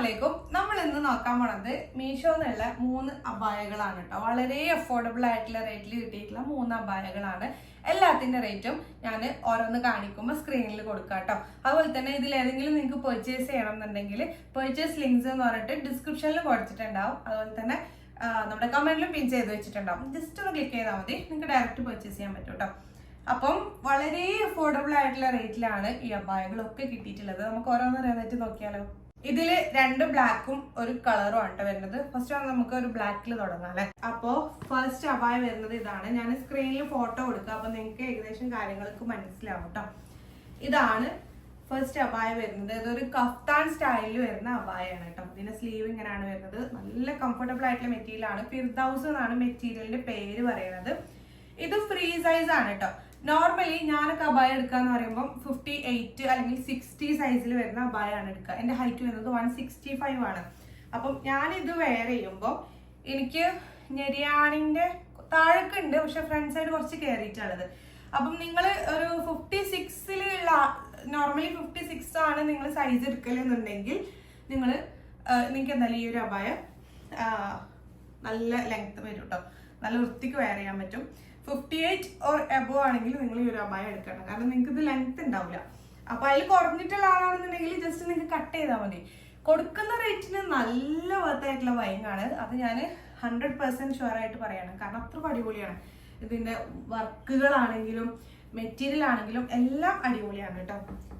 അസ്സലാമലൈക്കും നമ്മൾ ഇന്ന് നോക്കാൻ പോണത്? മീഷോ എന്നുള്ള മൂന്ന് അബായകളാണ് കേട്ടോ വളരെ അഫോർഡബിൾ ആയിട്ടുള്ള റേറ്റിൽ കിട്ടിയിട്ടുള്ള മൂന്ന് അബായകളാണ് എല്ലാത്തിന്റെ റേറ്റും ഞാൻ ഓരോന്ന് കാണിക്കുമ്പോൾ സ്ക്രീനിൽ കൊടുക്കാം കേട്ടോ അതുപോലെ തന്നെ ഇതിൽ ഏതെങ്കിലും നിങ്ങൾക്ക് പെർച്ചേസ് ചെയ്യണം എന്നുണ്ടെങ്കിൽ പെർച്ചേസ് ലിങ്ക്സ് എന്ന് പറഞ്ഞിട്ട് ഡിസ്ക്രിപ്ഷനിൽ കൊടുത്തിട്ടുണ്ടാവും. അതുപോലെ തന്നെ നമ്മുടെ കമന്റിലും പിൻ ചെയ്ത് വെച്ചിട്ടുണ്ടാവും. ജസ്റ്റ് ഒന്ന് ക്ലിക്ക് ചെയ്താൽ മതി. നിങ്ങൾക്ക് ഡയറക്റ്റ് പെർച്ചേസ് ചെയ്യാൻ പറ്റും കേട്ടോ അപ്പം വളരെ അഫോർഡബിൾ ആയിട്ടുള്ള റേറ്റിലാണ് ഈ അബായകളൊക്കെ കിട്ടിയിട്ടുള്ളത്. നമുക്ക് ഓരോന്ന് റേറ്റ് നോക്കിയാലോ? ഇതിൽ രണ്ട് ബ്ലാക്കും ഒരു കളറും ആണ് വരുന്നത്. ഫസ്റ്റ് നമുക്ക് ഒരു ബ്ലാക്കിൽ തുടങ്ങാം അല്ലെ? അപ്പോ ഫസ്റ്റ് അബായ വരുന്നത് ഇതാണ്. ഞാൻ സ്ക്രീനിൽ ഫോട്ടോ കൊടുക്കുക അപ്പൊ നിങ്ങൾക്ക് ഏകദേശം കാര്യങ്ങളൊക്കെ മനസ്സിലാവും കേട്ടോ ഇതാണ് ഫസ്റ്റ് അബായ വരുന്നത്. ഇതൊരു കഫ്താൻ സ്റ്റൈലിൽ വരുന്ന അബായാണ് കേട്ടോ ഇതിന്റെ സ്ലീവ് ഇങ്ങനെയാണ് വരുന്നത്. നല്ല കംഫർട്ടബിൾ ആയിട്ടുള്ള മെറ്റീരിയൽ ആണ്. ഫിർദൌസ് എന്നാണ് മെറ്റീരിയലിന്റെ പേര് പറയുന്നത്. ഇത് ഫ്രീ സൈസ് ആണ് കേട്ടോ നോർമലി ഞാനൊക്കെ അബായ എടുക്കാന്ന് പറയുമ്പോൾ ഫിഫ്റ്റി എയ്റ്റ് അല്ലെങ്കിൽ സിക്സ്റ്റി സൈസിൽ വരുന്ന അബായാണ് എടുക്കുക. എന്റെ ഹൈറ്റ് വരുന്നത് വൺ സിക്സ്റ്റി ഫൈവ് ആണ്. അപ്പം ഞാൻ ഇത് വെയർ ചെയ്യുമ്പോൾ എനിക്ക് ഞെരിയാണിന്റെ താഴേക്ക് ഉണ്ട് പക്ഷെ ഫ്രണ്ട് സൈഡ് കുറച്ച് കയറിയിട്ടുള്ളത് അപ്പം നിങ്ങൾ ഒരു ഫിഫ്റ്റി സിക്സിലുള്ള നോർമലി ഫിഫ്റ്റി സിക്സ് ആണ് നിങ്ങൾ സൈസ് എടുക്കലെന്നുണ്ടെങ്കിൽ നിങ്ങൾ നിങ്ങൾക്ക് എന്തായാലും ഈ ഒരു അബായ നല്ല ലെങ്ത് വരും കേട്ടോ നല്ല വൃത്തിക്ക് വെയർ ചെയ്യാൻ പറ്റും. ഫിഫ്റ്റി എയ്റ്റ് ഓർ എബോ ആണെങ്കിൽ നിങ്ങൾ ഈ ഒരു അബായ എടുക്കണം. കാരണം നിങ്ങൾക്ക് ഇത് ലെങ്ത് ഉണ്ടാവില്ല. അപ്പൊ അതിൽ കുറഞ്ഞിട്ടുള്ള ആളാണെന്നുണ്ടെങ്കിൽ ജസ്റ്റ് നിങ്ങൾക്ക് കട്ട് ചെയ്താൽ മതി. കൊടുക്കുന്ന റേറ്റിന് നല്ല വർത്തായിട്ടുള്ള വൈങ്ങാണ് അത് ഞാൻ ഹൺഡ്രഡ് പെർസെന്റ് ഷുവർ ആയിട്ട് പറയണം. കാരണം അത്ര അടിപൊളിയാണ്. ഇതിന്റെ വർക്കുകളാണെങ്കിലും മെറ്റീരിയൽ ആണെങ്കിലും എല്ലാം അടിപൊളിയാണ് കേട്ടോ.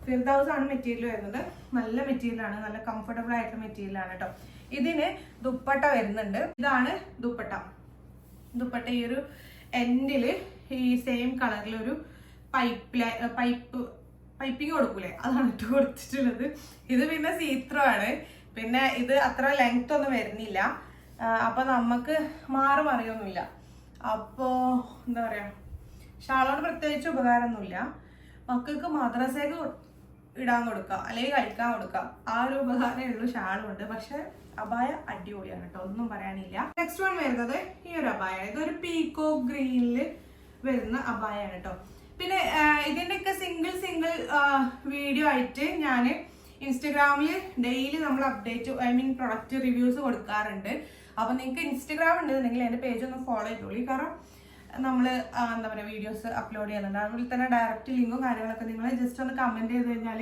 ഫിർദൗസ് ആണ് മെറ്റീരിയൽ വരുന്നത്. നല്ല മെറ്റീരിയൽ ആണ്. നല്ല കംഫർട്ടബിൾ ആയിട്ടുള്ള മെറ്റീരിയൽ ആണ് കേട്ടോ. ഇതിന് ദുപ്പട്ട വരുന്നുണ്ട്. ഇതാണ് ദുപ്പട്ട. ദുപ്പട്ട ഈ ഒരു എൻഡിൽ ഈ സെയിം കളറിലൊരു പൈപ്പ് പൈപ്പ് പൈപ്പിംഗ് കൊടുക്കൂലേ? അതാണ് ഇട്ട് കൊടുത്തിട്ടുള്ളത്. ഇത് പിന്നെ സീത്രോ ആണ്. പിന്നെ ഇത് അത്ര ലെങ്ത് ഒന്നും വരുന്നില്ല. അപ്പോൾ നമുക്ക് മാറും മറിയൊന്നുമില്ല അപ്പോൾ എന്താ പറയുക ഷാളോട് പ്രത്യേകിച്ച് ഉപകാരമൊന്നുമില്ല. മക്കൾക്ക് മദ്രസയ്ക്ക് ഇടാൻ കൊടുക്കുക അല്ലെങ്കിൽ കഴിക്കാൻ കൊടുക്കുക ആ ഒരു ഉപകാരമേ ഉള്ളൂ ഷാളും ഉണ്ട് പക്ഷെ അബായ അടിപൊളിയാണ് കേട്ടോ. ഒന്നും പറയാനില്ല. നെക്സ്റ്റ് വൺ വരുന്നത് ഈ ഒരു അബായ ഇതൊരു പീക്കോ ഗ്രീനിൽ വരുന്ന അബായാണ് കേട്ടോ. പിന്നെ ഇതിന്റെയൊക്കെ സിംഗിൾ സിംഗിൾ വീഡിയോ ആയിട്ട് ഞാൻ ഇൻസ്റ്റഗ്രാമിൽ ഡെയിലി നമ്മൾ update I mean product reviews കൊടുക്കാറുണ്ട്. അപ്പൊ നിങ്ങൾക്ക് ഇൻസ്റ്റഗ്രാം ഉണ്ടെന്നുണ്ടെങ്കിൽ എന്റെ പേജ് ഒന്ന് ഫോളോ ചെയ്തോളി. കാരണം നമ്മൾ എന്താ പറയുക വീഡിയോസ് അപ്ലോഡ് ചെയ്യുന്നുണ്ട്. അതുപോലെ തന്നെ ഡയറക്റ്റ് ലിങ്കും കാര്യങ്ങളൊക്കെ നിങ്ങൾ ജസ്റ്റ് ഒന്ന് കമന്റ് ചെയ്ത് കഴിഞ്ഞാൽ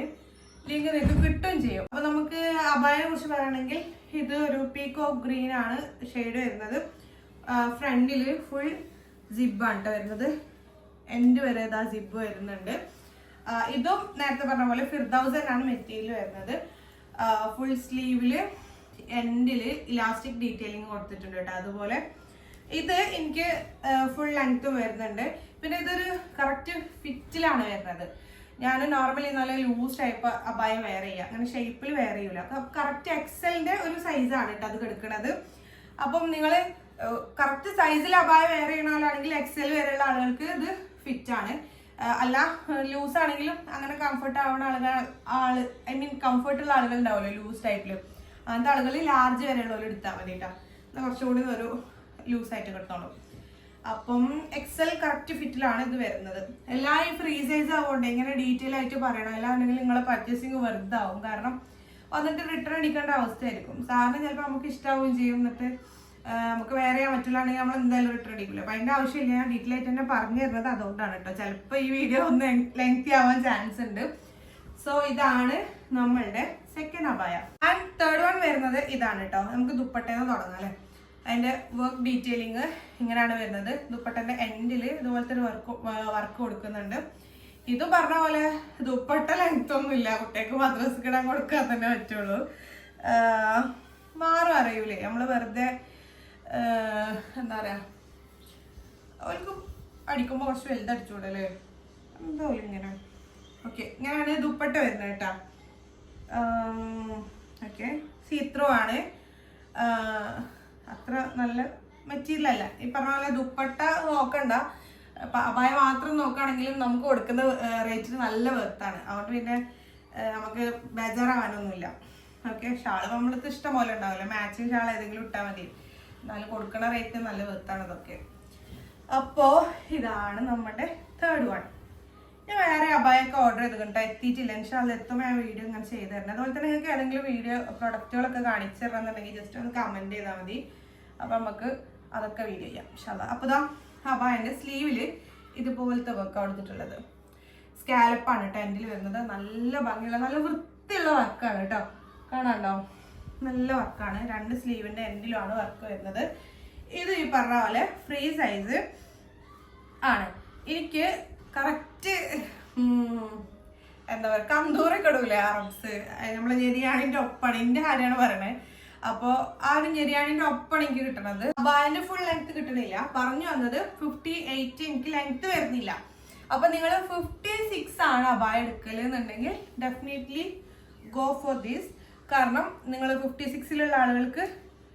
ലിങ്ക് നിങ്ങൾക്ക് കിട്ടുകയും ചെയ്യും. അപ്പോൾ നമുക്ക് അബായെ കുറിച്ച് പറയുകയാണെങ്കിൽ ഇത് ഒരു പീക്കോ ഗ്രീൻ ആണ് ഷെയ്ഡ് വരുന്നത്. ഫ്രണ്ടിൽ ഫുൾ ജിബാണ് കേട്ടോ വരുന്നത്. എൻഡ് വരെ ഇതാ സിബ് വരുന്നുണ്ട്. ഇതും നേരത്തെ പറഞ്ഞ പോലെ ഫിർദൌസൻ ആണ് മെറ്റീരിയൽ വരുന്നത്. ഫുൾ സ്ലീവിൽ എൻഡിൽ ഇലാസ്റ്റിക് ഡീറ്റെയിലിംഗ് കൊടുത്തിട്ടുണ്ട് കേട്ടോ അതുപോലെ ഇത് എനിക്ക് ഫുൾ ലെങ്ത്തും വരുന്നുണ്ട്. പിന്നെ ഇതൊരു കറക്റ്റ് ഫിറ്റിലാണ് വരുന്നത്. ഞാൻ നോർമലി നല്ല ലൂസ് ടൈപ്പ് അബായം വെയർ ചെയ്യുക അങ്ങനെ ഷേപ്പിൽ വെയർ ചെയ്യൂല. കറക്റ്റ് എക്സലിന്റെ ഒരു സൈസാണ് കേട്ടോ അത് കിടക്കുന്നത് അപ്പം നിങ്ങൾ കറക്റ്റ് സൈസിൽ അബായ വെയർ ചെയ്യണവരാണെങ്കിൽ എക്സൽ വരെയുള്ള ആളുകൾക്ക് ഇത് ഫിറ്റ് ആണ്. അല്ല ലൂസ് ആണെങ്കിലും അങ്ങനെ കംഫർട്ട് ആവുന്ന ആളുകൾ ആൾ ഐ മീൻ കംഫർട്ട് ഉള്ള ആളുകൾ ഉണ്ടാവുമല്ലോ ലൂസ് ടൈപ്പിൽ അങ്ങനത്തെ ആളുകൾ ലാർജ് വരെയുള്ളവർ എടുത്താൽ മതി കേട്ടോ കുറച്ചുകൂടി ഒരു ലൂസ് ആയിട്ട് കിട്ടണുള്ളൂ അപ്പം എക്സൽ കറക്റ്റ് ഫിറ്റിലാണ് ഇത് വരുന്നത്. എല്ലാം ഈ ഫ്രീ സൈസ് ആവുകൊണ്ട് ഇങ്ങനെ ഡീറ്റെയിൽ ആയിട്ട് പറയണം. അല്ലാന്നുണ്ടെങ്കിൽ നിങ്ങളെ പർച്ചേസിങ് വെറുതെ ആവും കാരണം വന്നിട്ട് റിട്ടേൺ അടിക്കേണ്ട അവസ്ഥയായിരിക്കും. സാറിന് ചിലപ്പോൾ നമുക്ക് ഇഷ്ടാവുകയും ചെയ്യും. എന്നിട്ട് നമുക്ക് വേറെ പറ്റില്ലാണെങ്കിൽ നമ്മൾ എന്തായാലും റിട്ടേൺ അടിക്കില്ല അപ്പൊ അതിന്റെ ആവശ്യമില്ല ഞാൻ ഡീറ്റെയിൽ ആയിട്ട് തന്നെ പറഞ്ഞു തരുന്നത് അതുകൊണ്ടാണ് കേട്ടോ. ചിലപ്പോൾ ഈ വീഡിയോ ഒന്ന് ലെങ്തി ആവാൻ ചാൻസ് ഉണ്ട്. സോ ഇതാണ് നമ്മളുടെ സെക്കൻഡ് അപായ. ആൻഡ് തേർഡ് വൺ വരുന്നത് ഇതാണ് കേട്ടോ. നമുക്ക് ദുപ്പട്ടേന്ന് തുടങ്ങാം അല്ലേ? അതിന്റെ വർക്ക് ഡീറ്റെയിലിങ് ഇങ്ങനെയാണ് വരുന്നത്. ദുപ്പട്ടന്റെ എൻഡിൽ ഇതുപോലത്തെ ഒരു വർക്ക് വർക്ക് കൊടുക്കുന്നുണ്ട്. ഇത് പറഞ്ഞ പോലെ ദുപ്പട്ട ലെങ്ത് ഒന്നും ഇല്ല കുട്ടികൾക്ക് മദ്രസ് കിടാൻ കൊടുക്കാൻ തന്നെ പറ്റുള്ളൂ. മാറും അറിയൂലേ. നമ്മൾ വെറുതെ എന്താ പറയാ അവർക്ക് അടിക്കുമ്പോൾ കുറച്ച് വലുത് അടിച്ചൂടെ അല്ലേ? എന്താ ഇങ്ങനെ. ഓക്കെ ഇങ്ങനെയാണ് ദുപ്പട്ട വരുന്നത് കേട്ടോ. ഓക്കെ സീത്രോ ആണ്. അത്ര നല്ല മെറ്റീരിയൽ അല്ല ഈ പറഞ്ഞ പോലെ ദുപ്പട്ട നോക്കണ്ട. അപായ മാത്രം നോക്കുകയാണെങ്കിലും നമുക്ക് കൊടുക്കുന്ന റേറ്റിന് നല്ല വെർത്താണ് അതുകൊണ്ട് പിന്നെ നമുക്ക് ബേജാറാവാനൊന്നുമില്ല. ഓക്കെ? ഷാൾ നമ്മൾക്ക് ഇഷ്ടം പോലെ ഉണ്ടാവില്ല മാച്ചിങ് ഷാൾ ഏതെങ്കിലും ഇട്ടാൽ മതി. എന്നാലും കൊടുക്കുന്ന റേറ്റ് നല്ല വെർത്താണ് ഇതൊക്കെ അപ്പോ ഇതാണ് നമ്മുടെ തേർഡ് വൺ ഞാൻ വേറെ അബായൊക്കെ ഓർഡർ ചെയ്ത് കേട്ടോ എത്തിയിട്ടില്ല. ഇൻഷാല്ല എത്തുമ്പോൾ ഞാൻ വീഡിയോ ഇങ്ങനെ ചെയ്ത് തരണം. അതുപോലെ തന്നെ നിങ്ങൾക്ക് ഏതെങ്കിലും വീഡിയോ പ്രൊഡക്റ്റുകളൊക്കെ കാണിച്ചു തരണമെന്നുണ്ടെങ്കിൽ ജസ്റ്റ് ഒന്ന് കമന്റ് ചെയ്താൽ മതി. അപ്പം നമുക്ക് അതൊക്കെ വീഡിയോ ചെയ്യാം. ഇൻഷാല്ല അപ്പോൾ ഇതാ അബായന്റെ സ്ലീവിൽ ഇതുപോലത്തെ വർക്ക് കൊടുത്തിട്ടുള്ളത് സ്കാലപ്പാണ് ടെന്റിൽ വരുന്നത്. നല്ല ഭംഗിയുള്ള നല്ല വൃത്തിയുള്ള വർക്കാണ് കേട്ടോ കാണാണ്ടോ? നല്ല വർക്കാണ് രണ്ട് സ്ലീവിന്റെ എൻഡിലുമാണ് വർക്ക് വരുന്നത്. ഇത് ഈ പറഞ്ഞ പോലെ ഫ്രീ സൈസ് ആണ്. എനിക്ക് കറക്റ്റ് എന്താ പറയുക കന്തൂറൊക്കെ ഇടൂലേ അറബ്സ് നമ്മളെ ഞെരിയാണിന്റെ ഒപ്പാണ് എന്റെ കാര്യമാണ് പറയണേ. അപ്പോ ആ ഒരു ഞെരിയാണിന്റെ ഒപ്പാണ് എനിക്ക് കിട്ടണത്. അബായന്റെ ഫുൾ ലെങ്ത് കിട്ടണില്ല. പറഞ്ഞു വന്നത് ഫിഫ്റ്റി എയ്റ്റ് എനിക്ക് ലെങ്ത് വരുന്നില്ല. അപ്പൊ നിങ്ങൾ ഫിഫ്റ്റി സിക്സ് ആണ് അബായ എടുക്കൽ എന്നുണ്ടെങ്കിൽ ഡെഫിനറ്റ്ലി ഗോ ഫോർ ദിസ് കാരണം നിങ്ങൾ ഫിഫ്റ്റി സിക്സിലുള്ള ആളുകൾക്ക്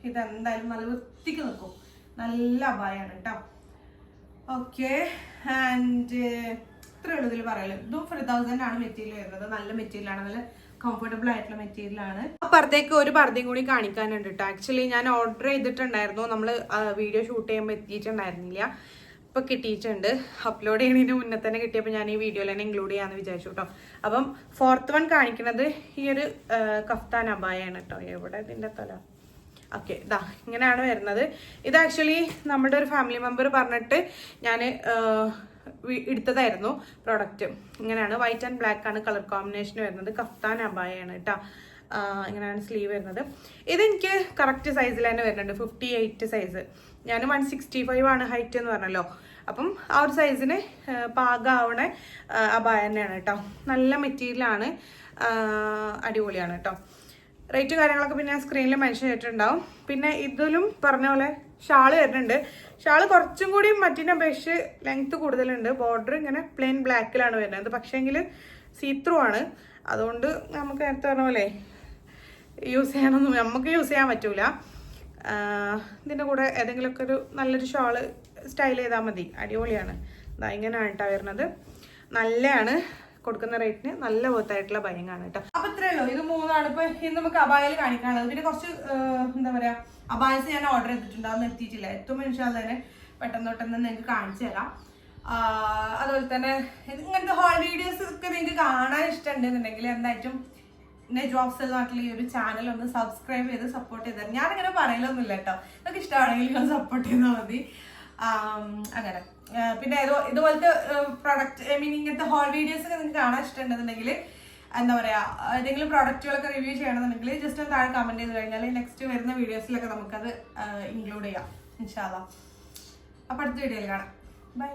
ഇതെന്തായാലും നല്ല വൃത്തിക്ക് നിൽക്കും. നല്ല അബായാണ് കേട്ടോ ഓക്കെ ആൻഡ് ഇത്ര ഉള്ളൂ ഇതിൽ ഇതും ഫോർ തൗസൻഡ് ആണ് മെറ്റീരിയൽ വരുന്നത്. നല്ല മെറ്റീരിയൽ ആണ്. നല്ല കംഫർട്ടബിൾ ആയിട്ടുള്ള മെറ്റീരിയൽ ആണ്. അപ്പുറത്തേക്ക് ഒരു പർദ്ദയും കൂടി കാണിക്കാനുണ്ട് കേട്ടോ ആക്ച്വലി ഞാൻ ഓർഡർ ചെയ്തിട്ടുണ്ടായിരുന്നു. നമ്മൾ വീഡിയോ ഷൂട്ട് ചെയ്യുമ്പോൾ എത്തിയിട്ടുണ്ടായിരുന്നില്ല. ഇപ്പൊ കിട്ടിയിട്ടുണ്ട്. അപ്ലോഡ് ചെയ്യുന്നതിന് മുന്നേ തന്നെ കിട്ടിയപ്പോൾ ഞാൻ ഈ വീഡിയോയിൽ തന്നെ ഇൻക്ലൂഡ് ചെയ്യാമെന്ന് വിചാരിച്ചു കേട്ടോ അപ്പം ഫോർത്ത് വൺ കാണിക്കുന്നത് ഈ ഒരു കഫ്താൻ അബായാണ് കേട്ടോ എവിടെ ഇതിന്റെ തല? ഓക്കെ ഇതാ ഇങ്ങനെയാണ് വരുന്നത്. ഇത് ആക്ച്വലി നമ്മുടെ ഒരു ഫാമിലി മെമ്പർ പറഞ്ഞിട്ട് ഞാൻ എടുത്തതായിരുന്നു പ്രോഡക്റ്റ് ഇങ്ങനെയാണ് വൈറ്റ് ആൻഡ് ബ്ലാക്ക് ആണ് കളർ കോമ്പിനേഷൻ വരുന്നത്. കഫ്താൻ അബായാണ് കേട്ടോ ഇങ്ങനെയാണ് സ്ലീവ് വരുന്നത്. ഇതെനിക്ക് കറക്റ്റ് സൈസിൽ തന്നെ വരുന്നുണ്ട്. ഫിഫ്റ്റി എയ്റ്റ് സൈസ് ഞാൻ വൺ സിക്സ്റ്റി ഫൈവ് ആണ് ഹൈറ്റ് എന്ന് പറഞ്ഞല്ലോ. അപ്പം ആ ഒരു സൈസിന് പാകാവണ അബായ തന്നെയാണ് കേട്ടോ നല്ല മെറ്റീരിയലാണ് അടിപൊളിയാണ് കേട്ടോ റേറ്റ് കാര്യങ്ങളൊക്കെ പിന്നെ സ്ക്രീനിൽ മെൻഷൻ ചെയ്തിട്ടുണ്ടാവും. പിന്നെ ഇതിലും പറഞ്ഞ പോലെ ഷാൾ വരുന്നുണ്ട്. ഷാൾ കുറച്ചും കൂടി മറ്റിനെ അപേക്ഷിച്ച് ലെങ്ത് കൂടുതലുണ്ട്. ബോർഡർ ഇങ്ങനെ പ്ലെയിൻ ബ്ലാക്കിലാണ് വരുന്നത്. പക്ഷേങ്കിൽ സീത്രൂ ആണ്. അതുകൊണ്ട് നമുക്ക് നേരത്തെ പറഞ്ഞ പോലെ യൂസ് ചെയ്യാനൊന്നും നമുക്ക് യൂസ് ചെയ്യാൻ പറ്റൂല. ഇതിന്റെ കൂടെ ഏതെങ്കിലുമൊക്കെ ഒരു നല്ലൊരു ഷാൾ സ്റ്റൈൽ ചെയ്താൽ മതി. അടിപൊളിയാണ്. ഇതാ ഇങ്ങനെയാണ് കേട്ടോ വരുന്നത്. നല്ലതാണ് കൊടുക്കുന്ന റേറ്റിന് നല്ല വർത്തായിട്ടുള്ള ആണ് കേട്ടോ അപ്പൊ ഇത്രേ ഉള്ളൂ. ഇത് മൂന്നാണ്. ഇപ്പൊ ഇന്ന് നമുക്ക് അബായൽ കാണിക്കാനുള്ളത്. പിന്നെ കുറച്ച് എന്താ പറയാ അബായസ് ഞാൻ ഓർഡർ ചെയ്തിട്ടുണ്ട്. അതൊന്നും എത്തിയിട്ടില്ല. എത്തുമ്പോൾ ഇൻഷാല്ല തന്നെ പെട്ടെന്ന് പെട്ടെന്ന് നിങ്ങൾക്ക് കാണിച്ചു തരാം. അതുപോലെ തന്നെ ഇങ്ങനത്തെ ഹോൾ വീഡിയോസ് ഒക്കെ നിങ്ങൾക്ക് കാണാൻ ഇഷ്ടമുണ്ടെന്നുണ്ടെങ്കിൽ എന്തായിട്ടും എന്നെ എന്ന് പറഞ്ഞിട്ടുള്ള ഈ ഒരു ചാനൽ ഒന്ന് സബ്സ്ക്രൈബ് ചെയ്ത് സപ്പോർട്ട് ചെയ്ത് തരാം ഞാനിങ്ങനെ പറയലൊന്നുമില്ല കേട്ടോ നിങ്ങൾക്ക് ഇഷ്ടമാണെങ്കിൽ സപ്പോർട്ട് ചെയ്താൽ മതി. അങ്ങനെ. പിന്നെ ഏതോ ഇതുപോലത്തെ പ്രൊഡക്റ്റ് ഐ മീൻ ഇങ്ങനത്തെ ഹോൾ വീഡിയോസ് ഒക്കെ നിങ്ങൾക്ക് കാണാൻ ഇഷ്ടമുണ്ടെന്നുണ്ടെങ്കിൽ എന്താ പറയാ ഏതെങ്കിലും പ്രൊഡക്റ്റുകളൊക്കെ റിവ്യൂ ചെയ്യണമെന്നുണ്ടെങ്കിൽ ജസ്റ്റ് ഒന്ന് താഴെ കമന്റ് ചെയ്ത് കഴിഞ്ഞാൽ നെക്സ്റ്റ് വരുന്ന വീഡിയോസിലൊക്കെ നമുക്കത് ഇൻക്ലൂഡ് ചെയ്യാം. ഇൻഷാല്ല അപ്പൊ അടുത്ത വീഡിയോയിൽ കാണാം. ബൈ